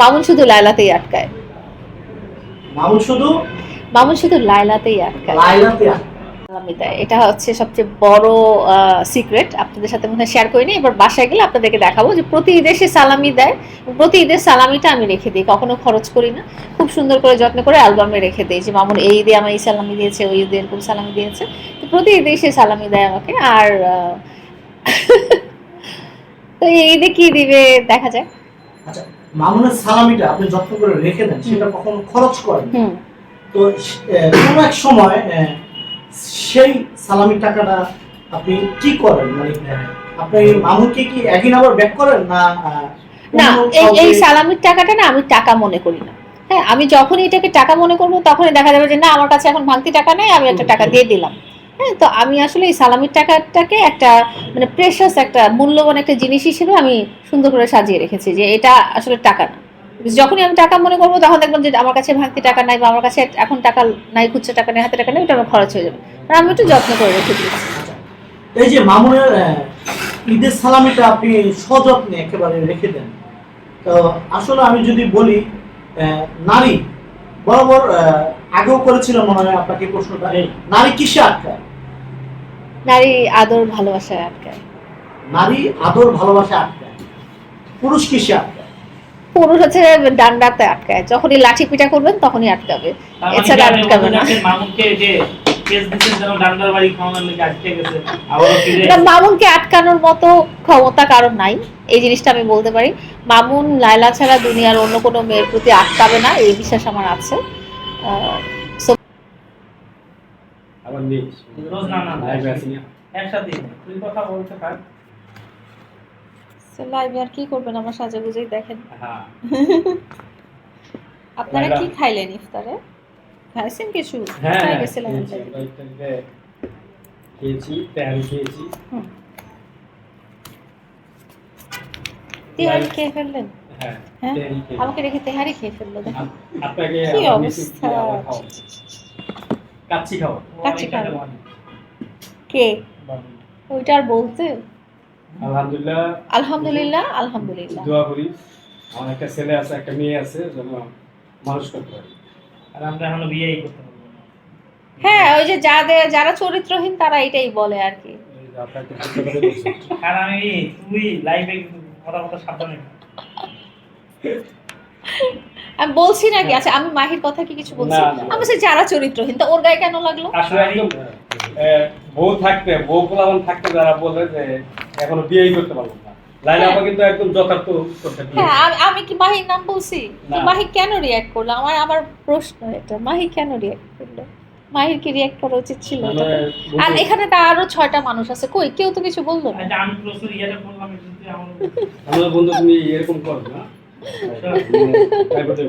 মামুন শুধু লায়লাতেই আটকায়। মামুন শুধু? মামুন শুধু লায়লাতেই আটকায়। আটকায়। এটা হচ্ছে সবচেয়ে বড় সিক্রেট আপনাদের সাথে মনে শেয়ার করিনি এবার বাসায় গেলে আপনাদেরকে দেখাবো যে প্রতি ঈদে সে সালামি দেয়। প্রতি ঈদের সালামিটা আমি রেখে দিই কখনো খরচ করি না। খুব সুন্দর করে যত্ন করে অ্যালবামে রেখে দিই যে মামুন এই ঈদে আমার এই সালামি দিয়েছে ওই ঈদে এরকম সালামি দিয়েছে। তো প্রতি ঈদে সে সালামি দেয় আমাকে। আর তো এই ঈদে কি দিবে দেখা যায় আচ্ছা মামুনের সালামিটা আপনি যত্ন করে রেখে দেন সেটা কখনো খরচ করেন তো কোনো এক সময় সেই সালামির টাকাটা আপনি কি করেন? মানে আপনি মামুনকে কি একদিন আবার ব্যাক করেন না না এই এই সালামির টাকাটা না আমি টাকা মনে করি না। হ্যাঁ আমি যখনই এটাকে টাকা মনে করব তখনই দেখা যাবে যে না আমার কাছে এখন ভাঙতি টাকা নেই আমি একটা টাকা দিয়ে দিলাম। হ্যাঁ তো আমি আসলে এই সালামির টাকাটাকে একটা মানে প্রেশাস একটা মূল্যবান একটা জিনিস হিসেবে আমি সুন্দর করে সাজিয়ে রেখেছি যে এটা আসলে টাকা না। যখনই আমি টাকা মনে করব, তখন দেখবেন যে আমার কাছে ভাঙতি টাকা নাই বা আমার কাছে এখন টাকা নাই, খুচরা টাকা নেই, হাতে টাকা নেই, ওটা আমার খরচ হয়ে যাবে। আর আমি একটু যত্ন করে রেখে দিয়েছি। এই যে মামুনের ঈদের সালামিটা আপনি সযত্নে একেবারে রেখে দেন। তো আসলে আমি যদি বলি নারী, বরাবর আগেও করেছিলাম মনে হয় আপনাকে এই প্রশ্নটা নারী কিসে আটকায়? নারী আদর ভালোবাসায় আটকায়। নারী আদর ভালোবাসা আটকায়। পুরুষ কিসে আটকায়? পুরুষ হচ্ছে ডান্ডাতে আটকায়। যখনই লাঠি পিটা করবেন তখনই আটকাবে। মানে এছাড়া আটকাবে না। মামুনকে যে কেস দিচ্ছেন যেন ডান্ডার বাড়ি খাওয়ানোর লেগে আটকে গেছে আবারও ফিরে না, মামুনকে আটকানোর মতো ক্ষমতা কারণ নাই। এই জিনিসটা আমি বলতে পারি। মামুন লায়লা ছাড়া দুনিয়ার অন্য কোনো মেয়ের প্রতি আটকাবে না এই বিশ্বাস আমার আছে। আবার নেই রোজ না না না লাইভে না একসাথে তুই কথা বলতে পার so আর কি করবেন? আমার সাজাগুজেই দেখেন। হ্যাঁ। আপনারা কি খাইলেন ইফতারে? খাইছেন কিছু। হ্যাঁ হ্যাঁ, গেছিলেন খেয়েছি, খেয়ে ফেললেন? হ্যাঁ হ্যাঁ? আমাকে রেখে তেহারি খেয়ে ফেলল কি অবস্থা। কাচ্চি খাও কাচ্চি খাব। কে? ওইটা আর বলতে? আলহামদুলিল্লাহ। আলহামদুলিল্লাহ আলহামদুলিল্লাহ। দোয়া করি। আমার একটা ছেলে আছে একটা মেয়ে আছে যেন মানুষ করতে পারি। আর আমরা এখনও বিয়েই করতে পারব হ্যাঁ ওই যে যাদের যারা চরিত্রহীন তারা এটাই বলে আর কি। আর আমি তুই লাইভে কথা কথা সাবধানে আমি বলছি নাকি আচ্ছা আমি মাহির কথা কি কিছু বলছি। আমি বলছি যারা চরিত্রহীন তা ওর গায়ে কেন লাগল? আসলে একদম বউ থাকতে বউ পোলাবান থাকতে যারা বলে যে এখনও বিয়েই করতে পারব না। লাইলা আপা কিন্তু একদম যথার্থ করতে হ্যাঁ আমি- আমি কি মাহির নাম বলছি? মাহি কেন রিয়াক্ট করল? আমার আবার প্রশ্ন এটা মাহি কেন রিয়াক্ট করল? মাহির কি রিয়াক্ট করা উচিত ছিল মানে আর এখানে তো আরও ছয়টা মানুষ আছে। কই কেউ তো কিছু বলল না? আচ্ছা, আমি করলাম আমার আমার বন্ধু তুমি এরকম করো না। তাই বলতে